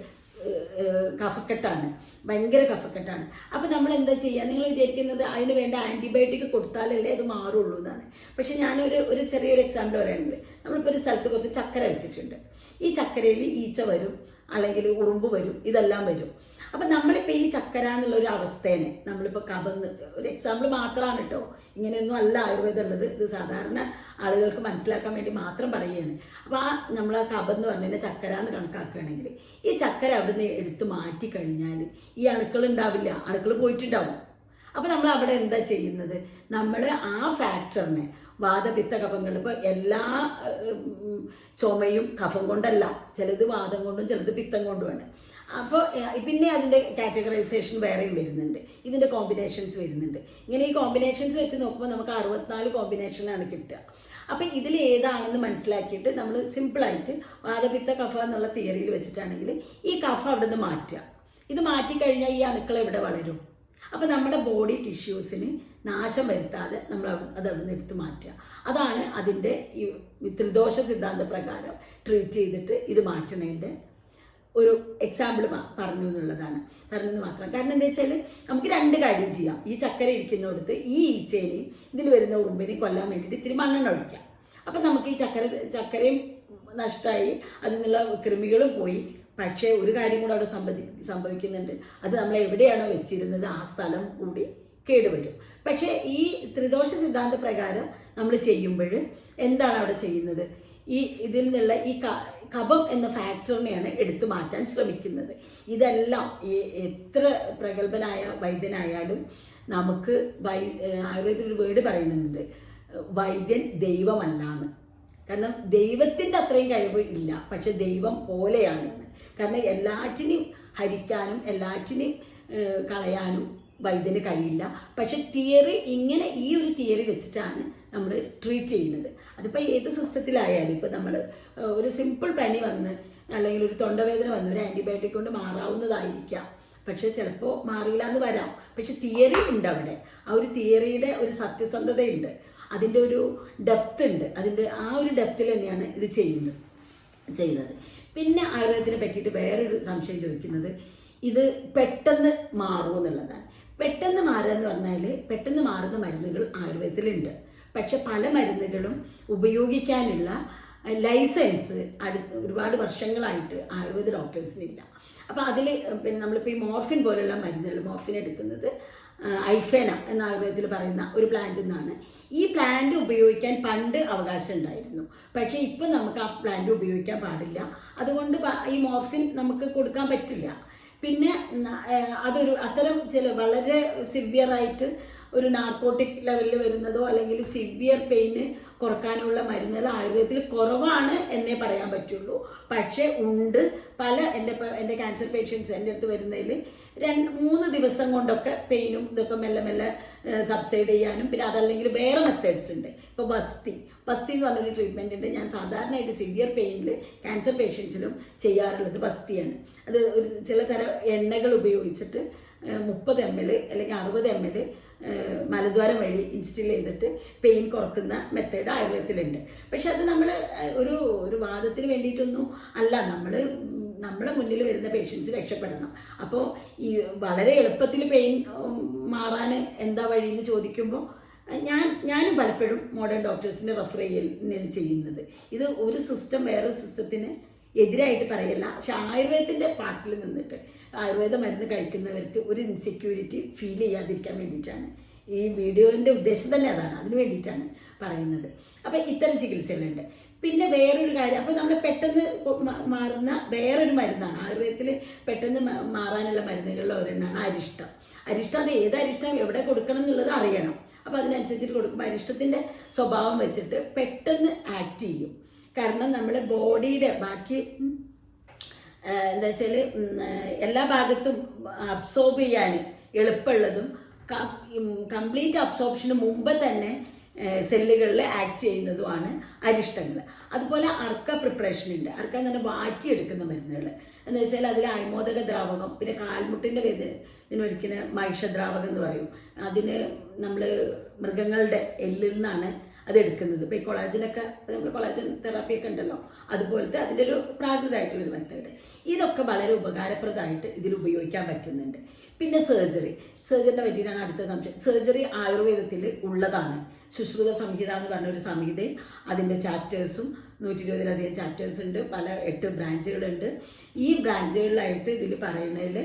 കഫക്കെട്ടാണ്. ഭയങ്കര കഫക്കെട്ടാണ്. അപ്പോൾ നമ്മൾ എന്താ ചെയ്യുക നിങ്ങൾ വിചാരിക്കുന്നത് അതിന് വേണ്ട ആന്റിബയോട്ടിക് കൊടുത്താലല്ലേ അത് മാറുള്ളൂ എന്നാണ്. പക്ഷേ ഞാനൊരു ഒരു ചെറിയൊരു എക്സാമ്പിൾ പറയുകയാണെങ്കിൽ നമ്മളിപ്പോൾ ഒരു സ്ഥലത്ത് കുറച്ച് ചക്കര വെച്ചിട്ടുണ്ട്. ഈ ചക്കരയിൽ ഈച്ച വരും അല്ലെങ്കിൽ ഉറുമ്പ് വരും ഇതെല്ലാം വരും. അപ്പം നമ്മളിപ്പോൾ ഈ ചക്കര എന്നുള്ള ഒരു അവസ്ഥേനെ നമ്മളിപ്പോൾ കബന്ന് ഒരു എക്സാമ്പിൾ മാത്രമാണ് കേട്ടോ ഇങ്ങനെയൊന്നും അല്ല ആയുർവേദം ഉള്ളത്. ഇത് സാധാരണ ആളുകൾക്ക് മനസ്സിലാക്കാൻ വേണ്ടി മാത്രം പറയുകയാണ്. അപ്പോൾ ആ നമ്മൾ ആ കബന്ന് പറഞ്ഞതിനെ ചക്കര എന്ന് കണക്കാക്കുകയാണെങ്കിൽ ഈ ചക്കര അവിടുന്ന് എടുത്ത് മാറ്റി കഴിഞ്ഞാൽ ഈ അണുക്കൾ ഉണ്ടാവില്ല. അണുക്കൾ പോയിട്ടുണ്ടാവും. അപ്പോൾ നമ്മൾ അവിടെ എന്താ ചെയ്യുന്നത്? നമ്മൾ ആ ഫാക്ടറിനെ വാദപിത്ത കഫങ്ങൾ ഇപ്പോൾ എല്ലാ ചുമയും കഫം കൊണ്ടല്ല. ചിലത് വാദം കൊണ്ടും ചിലത് പിത്തം കൊണ്ടുമാണ് അപ്പോൾ പിന്നെ അതിന്റെ കാറ്റഗറൈസേഷൻ വേറെയും വരുന്നുണ്ട്. ഇതിന്റെ കോമ്പിനേഷൻസ് വരുന്നുണ്ട്. ഇങ്ങനെ ഈ കോമ്പിനേഷൻസ് വെച്ച് നോക്കുമ്പോൾ നമുക്ക് അറുപത്തിനാല് കോമ്പിനേഷനാണ് കിട്ടുക. അപ്പോൾ ഇതിൽ ഏതാണെന്ന് മനസ്സിലാക്കിയിട്ട് നമ്മൾ സിമ്പിളായിട്ട് വാദപിത്ത കഫ എന്നുള്ള തിയറിയിൽ വെച്ചിട്ടാണെങ്കിൽ ഈ കഫ അവിടെ നിന്ന് മാറ്റുക. ഇത് മാറ്റിക്കഴിഞ്ഞാൽ ഈ അണുക്കൾ എവിടെ വളരും? അപ്പോൾ നമ്മുടെ ബോഡി ടിഷ്യൂസിന് നാശം വരുത്താതെ നമ്മൾ അത് അവിടെ നിന്ന് എടുത്ത് മാറ്റുക. അതാണ് അതിന്റെ ഈ ത്രിദോഷ സിദ്ധാന്ത പ്രകാരം ട്രീറ്റ് ചെയ്തിട്ട് ഇത് മാറ്റണതിന്റെ ഒരു എക്സാമ്പിൾ പറഞ്ഞു എന്നുള്ളതാണ്. പറഞ്ഞെന്ന് മാത്രം. കാരണം എന്താ വെച്ചാൽ നമുക്ക് രണ്ട് കാര്യം ചെയ്യാം. ഈ ചക്കര ഇരിക്കുന്നിടത്ത് ഈ ഈച്ചേനെയും ഇതിൽ വരുന്ന ഉറുമ്പിനെയും കൊല്ലാൻ വേണ്ടിയിട്ട് ഇത്തിരി മണ്ണെണ്ണ ഒഴിക്കാം. അപ്പം നമുക്ക് ഈ ചക്കര ചക്കരയും നഷ്ടമായി അതിൽ നിന്നുള്ള കൃമികളും പോയി. പക്ഷേ ഒരു കാര്യം കൂടെ അവിടെ സംഭവി സംഭവിക്കുന്നുണ്ട്. അത് നമ്മൾ എവിടെയാണോ വെച്ചിരുന്നത് ആ സ്ഥലം കൂടി കേടുവരും പക്ഷേ ഈ ത്രിദോഷ സിദ്ധാന്ത പ്രകാരം നമ്മൾ ചെയ്യുമ്പോൾ എന്താണ് അവിടെ ചെയ്യുന്നത്? ഈ ഇതിൽ നിന്നുള്ള ഈ കഫം എന്ന ഫാക്ടറിനെയാണ് എടുത്തു മാറ്റാൻ ശ്രമിക്കുന്നത്. ഇതെല്ലാം ഈ എത്ര പ്രഗത്ഭനായ വൈദ്യനായാലും നമുക്ക് വൈ ആയുർവേദത്തിൽ ഒരു വേർഡ് പറയുന്നുണ്ട്. വൈദ്യൻ ദൈവമല്ലാന്ന്. കാരണം ദൈവത്തിന്റെ അത്രയും കഴിവ് ഇല്ല. പക്ഷെ ദൈവം പോലെയാണെന്ന്. കാരണം എല്ലാറ്റിനെയും ഹരിക്കാനും എല്ലാറ്റിനെയും കളയാനും വൈദ്യന് കഴിയില്ല. പക്ഷെ തിയറി ഇങ്ങനെ ഈ ഒരു തിയറി വെച്ചിട്ടാണ് നമ്മൾ ട്രീറ്റ് ചെയ്യുന്നത്. അതിപ്പോൾ ഏത് സിസ്റ്റത്തിലായാലും ഇപ്പോൾ നമ്മൾ ഒരു സിമ്പിൾ പനി വന്ന് അല്ലെങ്കിൽ ഒരു തൊണ്ടവേദന വന്ന് ഒരു ആന്റിബയോട്ടിക് കൊണ്ട് മാറാവുന്നതായിരിക്കാം. പക്ഷെ ചിലപ്പോൾ മാറിയില്ല എന്ന് വരാം. പക്ഷെ തിയറി ഉണ്ട് അവിടെ. ആ ഒരു തിയറിയുടെ ഒരു സത്യസന്ധതയുണ്ട്. അതിന്റെ ഒരു ഡെപ്ത് ഉണ്ട്. അതിന്റെ ആ ഒരു ഡെപ്തിൽ തന്നെയാണ് ഇത് ചെയ്യുന്നത് ചെയ്യുന്നത്. പിന്നെ ആയുർവേദത്തിനെ പറ്റിയിട്ട് വേറൊരു സംശയം ചോദിക്കുന്നത്. ഇത് പെട്ടെന്ന് മാറുമെന്നുള്ളതാണ് പെട്ടെന്ന് മാറുക എന്ന് പറഞ്ഞാൽ പെട്ടെന്ന് മാറുന്ന മരുന്നുകൾ ആയുർവേദത്തിലുണ്ട്. പക്ഷെ പല മരുന്നുകളും ഉപയോഗിക്കാനുള്ള ലൈസൻസ് അടുത്ത് ഒരുപാട് വർഷങ്ങളായിട്ട് ആയുർവേദ ഡോക്ടേഴ്സിനില്ല. അപ്പോൾ അതിൽ പിന്നെ നമ്മളിപ്പോൾ ഈ മോർഫിൻ പോലുള്ള മരുന്നുകൾ മോർഫിൻ എടുക്കുന്നത് ഐഫേന എന്ന ആയുർവേദത്തിൽ പറയുന്ന ഒരു പ്ലാന്റ് നിന്നാണ് ഈ പ്ലാന്റ് ഉപയോഗിക്കാൻ പണ്ട് അവകാശം ഉണ്ടായിരുന്നു പക്ഷേ ഇപ്പം നമുക്ക് ആ പ്ലാന്റ് ഉപയോഗിക്കാൻ പാടില്ല. അതുകൊണ്ട് ഈ മോർഫിൻ നമുക്ക് കൊടുക്കാൻ പറ്റില്ല. പിന്നെ അതൊരു അത്തരം ചില വളരെ സിവിയർ ആയിട്ട് ഒരു നാർക്കോട്ടിക് ലെവലിൽ വരുന്നതോ അല്ലെങ്കിൽ സിവിയർ പെയിന് കുറക്കാനുള്ള മരുന്നുകൾ ആയുർവേദത്തിൽ കുറവാണ് എന്നേ പറയാൻ പറ്റുള്ളൂ. പക്ഷേ ഉണ്ട്. പല എന്റെ എന്റെ ക്യാൻസർ പേഷ്യൻസ് എന്റെ അടുത്ത് വരുന്നതിൽ രണ്ട് മൂന്ന് ദിവസം കൊണ്ടൊക്കെ പെയിനും ഇതൊക്കെ മെല്ലെ മെല്ലെ സബ്സൈഡ് ചെയ്യാനും പിന്നെ അതല്ലെങ്കിൽ വേറെ മെത്തേഡ്സ് ഉണ്ട്. ഇപ്പോൾ ബസ്തി. ബസ്തി എന്ന് പറഞ്ഞൊരു ട്രീറ്റ്മെന്റ് ഉണ്ട്. ഞാൻ സാധാരണയായിട്ട് സിവിയർ പെയിനിൽ ക്യാൻസർ പേഷ്യൻസിലും ചെയ്യാറുള്ളത് ബസ്തിയാണ്. അത് ഒരു ചില തരം എണ്ണകൾ ഉപയോഗിച്ചിട്ട് മുപ്പത് എം എൽ അല്ലെങ്കിൽ അറുപത് എം എൽ മലദ്വാരം വഴി ഇൻസ്റ്റിൽ ചെയ്തിട്ട് പെയിൻ കുറക്കുന്ന മെത്തേഡ് ആയുർവേദത്തിലുണ്ട്. പക്ഷെ അത് നമ്മൾ ഒരു ഒരു വാദത്തിന് വേണ്ടിയിട്ടൊന്നും അല്ല. നമ്മൾ നമ്മുടെ മുന്നിൽ വരുന്ന പേഷ്യൻസ് രക്ഷപ്പെടണം. അപ്പോൾ ഈ വളരെ എളുപ്പത്തിൽ പെയിൻ മാറാൻ എന്താ വഴി എന്ന് ചോദിക്കുമ്പോൾ ഞാൻ ഞാനും പലപ്പോഴും മോഡേൺ ഡോക്ടേഴ്സിനെ റെഫർ ചെയ്യുന്നത്. ഇത് ഒരു സിസ്റ്റം വേറൊരു സിസ്റ്റത്തിന് എതിരായിട്ട് പറയല്ല. പക്ഷെ ആയുർവേദത്തിന്റെ പാർട്ടിൽ നിന്നിട്ട് ആയുർവേദ മരുന്ന് കഴിക്കുന്നവർക്ക് ഒരു ഇൻസെക്യൂരിറ്റി ഫീൽ ചെയ്യാതിരിക്കാൻ വേണ്ടിയിട്ടാണ്. ഈ വീഡിയോന്റെ ഉദ്ദേശം തന്നെ അതാണ്. അതിന് വേണ്ടിയിട്ടാണ് പറയുന്നത്. അപ്പം ഇത്തരം ചികിത്സകളുണ്ട്. പിന്നെ വേറൊരു കാര്യം അപ്പോൾ നമ്മൾ പെട്ടെന്ന് മാറുന്ന വേറൊരു മരുന്നാണ്. ആയുർവേദത്തിൽ പെട്ടെന്ന് മാറാനുള്ള മരുന്നുകളിൽ ഒരെണ്ണമാണ് അരിഷ്ടം. അരിഷ്ടം അത് ഏത് അരിഷ്ടം എവിടെ കൊടുക്കണം എന്നുള്ളത് അറിയണം. അപ്പോൾ അതിനനുസരിച്ചിട്ട് കൊടുക്കുമ്പോൾ അരിഷ്ടത്തിന്റെ സ്വഭാവം വെച്ചിട്ട് പെട്ടെന്ന് ആക്ട് ചെയ്യും. കാരണം നമ്മൾ ബോഡിയുടെ ബാക്കി എന്താ വെച്ചാൽ എല്ലാ ഭാഗത്തും അബ്സോർബ് ചെയ്യാൻ എളുപ്പമുള്ളതും കംപ്ലീറ്റ് അബ്സോർപ്ഷന് മുമ്പ് തന്നെ സെല്ലുകളിൽ ആക്ട് ചെയ്യുന്നതുമാണ് അരിഷ്ടങ്ങൾ അതുപോലെ അർക്ക പ്രിപ്പറേഷൻ ഉണ്ട്. അർക്ക എന്ന് പറഞ്ഞാൽ വാറ്റിയെടുക്കുന്ന മരുന്നുകൾ എന്ന് വെച്ചാൽ അതിൽ അയമോദക ദ്രാവകം പിന്നെ കാൽമുട്ടിന്റെ ഇതിനൊരിക്കലും മഹിഷദ്രാവകം എന്ന് പറയും. അതിന് നമ്മൾ മൃഗങ്ങളുടെ എല്ലിൽ നിന്നാണ് അത് എടുക്കുന്നത് ഇപ്പോൾ ഈ കൊളാജിനൊക്കെ നമ്മൾ കൊളാജൻ തെറാപ്പിയൊക്കെ ഉണ്ടല്ലോ അതുപോലത്തെ അതിന്റെ ഒരു പ്രാകൃതമായിട്ടുള്ളൊരു മെത്തേഡ്. ഇതൊക്കെ വളരെ ഉപകാരപ്രദമായിട്ട് ഇതിൽ ഉപയോഗിക്കാൻ പറ്റുന്നുണ്ട്. പിന്നെ സർജറി. സർജറിനെ പറ്റിയിട്ടാണ് അടുത്ത സംശയം. സർജറി ആയുർവേദത്തിൽ ഉള്ളതാണ്. ശുശ്രുത സംഹിത എന്ന് പറഞ്ഞ ഒരു സംഹിതയും അതിന്റെ ചാപ്റ്റേഴ്സും നൂറ്റി ഇരുപതിലധികം ചാപ്റ്റേഴ്സ് ഉണ്ട് പല എട്ട് ബ്രാഞ്ചുകളുണ്ട്. ഈ ബ്രാഞ്ചുകളിലായിട്ട് ഇതിൽ പറയുന്നതിൽ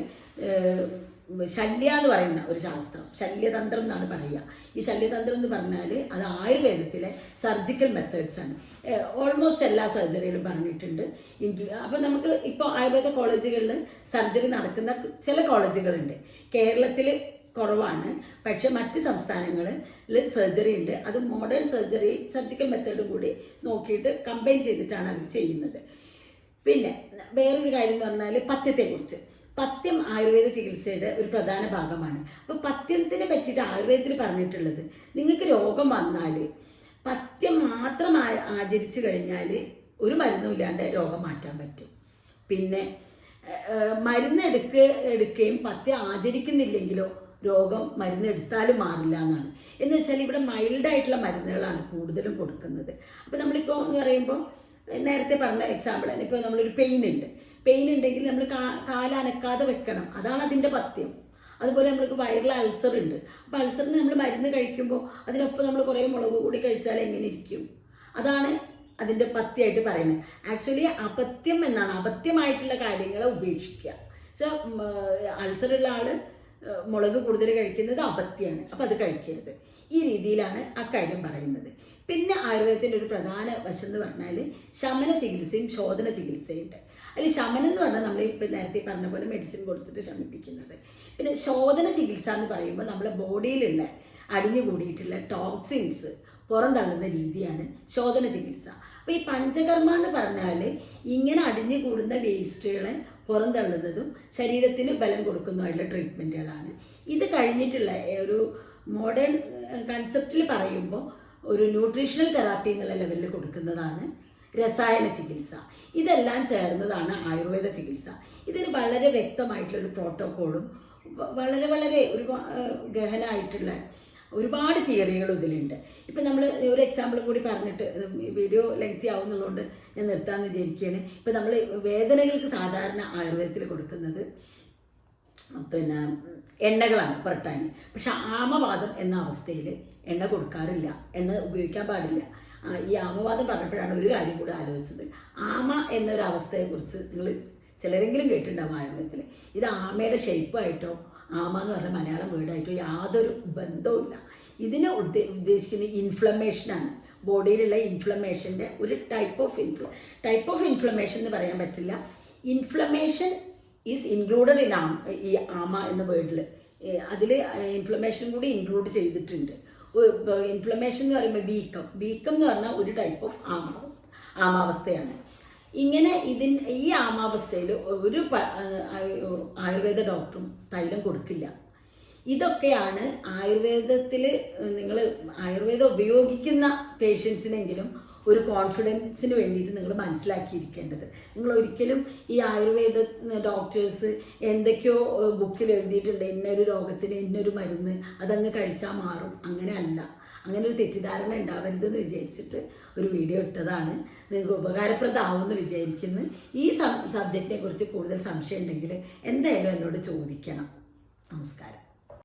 ശല്യ എന്ന് പറയുന്ന ഒരു ശാസ്ത്രം ശല്യതന്ത്രം എന്നാണ് പറയുക. ഈ ശല്യതന്ത്രം എന്ന് പറഞ്ഞാൽ അത് ആയുർവേദത്തിലെ സർജിക്കൽ മെത്തേഡ്സ് ആണ്. ഓൾമോസ്റ്റ് എല്ലാ സർജറികളും പറഞ്ഞിട്ടുണ്ട്. അപ്പോൾ നമുക്ക് ഇപ്പോൾ ആയുർവേദ കോളേജുകളിൽ സർജറി നടക്കുന്ന ചില കോളേജുകളുണ്ട്. കേരളത്തിൽ കുറവാണ്. പക്ഷെ മറ്റ് സംസ്ഥാനങ്ങളിൽ സർജറി ഉണ്ട്. അത് മോഡേൺ സർജറി സർജിക്കൽ മെത്തേഡും കൂടി നോക്കിയിട്ട് കമ്പൈൻ ചെയ്തിട്ടാണ് അവർ ചെയ്യുന്നത്. പിന്നെ വേറൊരു കാര്യം എന്ന് പറഞ്ഞാൽ പഥ്യത്തെക്കുറിച്ച്. പഥ്യം ആയുർവേദ ചികിത്സയുടെ ഒരു പ്രധാന ഭാഗമാണ്. അപ്പോൾ പഥ്യത്തിനെ പറ്റിയിട്ട് ആയുർവേദത്തിൽ പറഞ്ഞിട്ടുള്ളത് നിങ്ങൾക്ക് രോഗം വന്നാൽ പഥ്യം മാത്രം ആചരിച്ചു കഴിഞ്ഞാൽ ഒരു മരുന്നും ഇല്ലാണ്ട് രോഗം മാറ്റാൻ പറ്റും. പിന്നെ മരുന്ന് എടുക്ക എടുക്കുകയും പഥ്യം ആചരിക്കുന്നില്ലെങ്കിലോ രോഗം മരുന്ന് എടുത്താലും മാറില്ല എന്നാണ്. എന്ന് വെച്ചാൽ ഇവിടെ മൈൽഡായിട്ടുള്ള മരുന്നുകളാണ് കൂടുതലും കൊടുക്കുന്നത്. അപ്പോൾ നമ്മളിപ്പോൾ എന്ന് പറയുമ്പോൾ നേരത്തെ പറഞ്ഞ എക്സാമ്പിൾ തന്നെ ഇപ്പോൾ നമ്മളൊരു പെയിൻ ഉണ്ട്. പെയിൻ ഉണ്ടെങ്കിൽ നമ്മൾ കാ കാലനക്കാതെ വെക്കണം. അതാണ് അതിന്റെ പത്യം അതുപോലെ നമ്മൾക്ക് വയറിൽ അൾസർ ഉണ്ട്. അപ്പോൾ അൾസറിന് നമ്മൾ മരുന്ന് കഴിക്കുമ്പോൾ അതിനൊപ്പം നമ്മൾ കുറേ മുളക് കൂടി കഴിച്ചാൽ എങ്ങനെ ഇരിക്കും? അതാണ് അതിന്റെ പഥ്യമായിട്ട് പറയുന്നത്. ആക്ച്വലി അപത്യം എന്നാണ്. അപത്യമായിട്ടുള്ള കാര്യങ്ങളെ ഉപേക്ഷിക്കുക. സോ അൾസറുള്ള ആൾ മുളക് കൂടുതൽ കഴിക്കുന്നത് അപത്യമാണ് അപ്പോൾ അത് കഴിക്കരുത്. ഈ രീതിയിലാണ് ആ കാര്യം പറയുന്നത്. പിന്നെ ആയുർവേദത്തിന്റെ ഒരു പ്രധാന വശം എന്ന് പറഞ്ഞാൽ ശമന ചികിത്സയും ശോധന ചികിത്സയുണ്ട് അതിൽ ശമനം എന്ന് പറഞ്ഞാൽ നമ്മൾ ഇപ്പം നേരത്തെ പറഞ്ഞ പോലെ മെഡിസിൻ കൊടുത്തിട്ട് ശമിപ്പിക്കുന്നത്. പിന്നെ ശോധന ചികിത്സ എന്ന് പറയുമ്പോൾ നമ്മുടെ ബോഡിയിലുള്ള അടിഞ്ഞു അടിഞ്ഞുകൂടിയിട്ടുള്ള ടോക്സിൻസ് പുറന്തള്ളുന്ന രീതിയാണ് ശോധന ചികിത്സ. അപ്പോൾ ഈ പഞ്ചകർമ്മ എന്ന് പറഞ്ഞാൽ ഇങ്ങനെ അടിഞ്ഞു കൂടുന്ന വേസ്റ്റുകളെ പുറന്തള്ളുന്നതും ശരീരത്തിന് ബലം കൊടുക്കുന്നതുമായിട്ടുള്ള ട്രീറ്റ്മെന്റുകളാണ് ഇത് കഴിഞ്ഞിട്ടുള്ള ഒരു മോഡേൺ കൺസെപ്റ്റിൽ പറയുമ്പോൾ ഒരു ന്യൂട്രീഷണൽ തെറാപ്പി എന്നുള്ള ലെവലിൽ കൊടുക്കുന്നതാണ് രസായന ചികിത്സ. ഇതെല്ലാം ചേർന്നതാണ് ആയുർവേദ ചികിത്സ. ഇതിന് വളരെ വ്യക്തമായിട്ടുള്ളൊരു പ്രോട്ടോക്കോളും വളരെ വളരെ ഒരു ഗഹനായിട്ടുള്ള ഒരുപാട് തിയറികളും ഇതിലുണ്ട്. ഇപ്പം നമ്മൾ ഒരു എക്സാമ്പിൾ കൂടി പറഞ്ഞിട്ട് വീഡിയോ ലെങ്തി ആവുന്നതുകൊണ്ട് ഞാൻ നിർത്താമെന്ന് വിചാരിക്കുകയാണ് ഇപ്പം നമ്മൾ വേദനകൾക്ക് സാധാരണ ആയുർവേദത്തിൽ കൊടുക്കുന്നത് പിന്നെ എണ്ണകളാണ് പുരട്ടാൻ പക്ഷെ ആമവാദം എന്ന അവസ്ഥയിൽ എണ്ണ കൊടുക്കാറില്ല. എണ്ണ ഉപയോഗിക്കാൻ പാടില്ല. ഈ ആമവാദം പറഞ്ഞപ്പോഴാണ് ഒരു കാര്യം കൂടെ ആലോചിച്ചത്. ആമ എന്നൊരു അവസ്ഥയെക്കുറിച്ച് നിങ്ങൾ ചിലരെങ്കിലും കേട്ടിട്ടുണ്ടാവും ആയുർവേദത്തിൽ ഇത് ആമയുടെ ഷെയ്പ്പായിട്ടോ ആമ എന്ന് പറഞ്ഞ മലയാളം വേർഡായിട്ടോ യാതൊരു ബന്ധവുമില്ല. ഇതിനെ ഉദ്ദേ ഉദ്ദേശിക്കുന്നത് ഇൻഫ്ലമേഷനാണ് ബോഡിയിലുള്ള ഇൻഫ്ലമേഷന്റെ ഒരു ടൈപ്പ് ഓഫ് ഇൻഫ്ല ടൈപ്പ് ഓഫ് ഇൻഫ്ലമേഷൻ എന്ന് പറയാൻ പറ്റില്ല. Inflammation is included in um ഈ ആമ എന്ന വേർഡിൽ അതിൽ ഇൻഫ്ലമേഷൻ കൂടി ഇൻക്ലൂഡ് ചെയ്തിട്ടുണ്ട്. ഇൻഫ്ലമേഷൻ എന്ന് പറയുമ്പോൾ വീക്കം. വീക്കം എന്ന് പറഞ്ഞാൽ ഒരു ടൈപ്പ് ഓഫ് ആമാവസ്ഥ ആമാവസ്ഥയാണ്. ഇങ്ങനെ ഇതിൻ ഈ ആമാവസ്ഥയിൽ ഒരു ആയുർവേദ ഡോക്ടറും തൈലം കൊടുക്കില്ല. ഇതൊക്കെയാണ് ആയുർവേദത്തിൽ നിങ്ങൾ ആയുർവേദം ഉപയോഗിക്കുന്ന പേഷ്യൻസിനെങ്കിലും ഒരു കോൺഫിഡൻസിന് വേണ്ടിയിട്ട് നിങ്ങൾ മനസ്സിലാക്കിയിരിക്കേണ്ടത്. നിങ്ങൾ ഒരിക്കലും ഈ ആയുർവേദ ഡോക്ടേഴ്സ് എന്തൊക്കെയോ ബുക്കിൽ എഴുതിയിട്ടുണ്ട്. ഇന്നൊരു രോഗത്തിന് ഇന്നൊരു മരുന്ന് അതങ്ങ് കഴിച്ചാൽ മാറും. അങ്ങനെ അല്ല അങ്ങനെ ഒരു തെറ്റിദ്ധാരണ ഉണ്ടാവരുതെന്ന് വിചാരിച്ചിട്ട് ഒരു വീഡിയോ ഇട്ടതാണ്. നിങ്ങൾക്ക് ഉപകാരപ്രദമാവുമെന്ന് വിചാരിക്കുന്നു. ഈ സബ്ജക്റ്റിനെ കുറിച്ച് കൂടുതൽ സംശയം ഉണ്ടെങ്കിൽ എന്തായാലും എന്നോട് ചോദിക്കണം. നമസ്കാരം.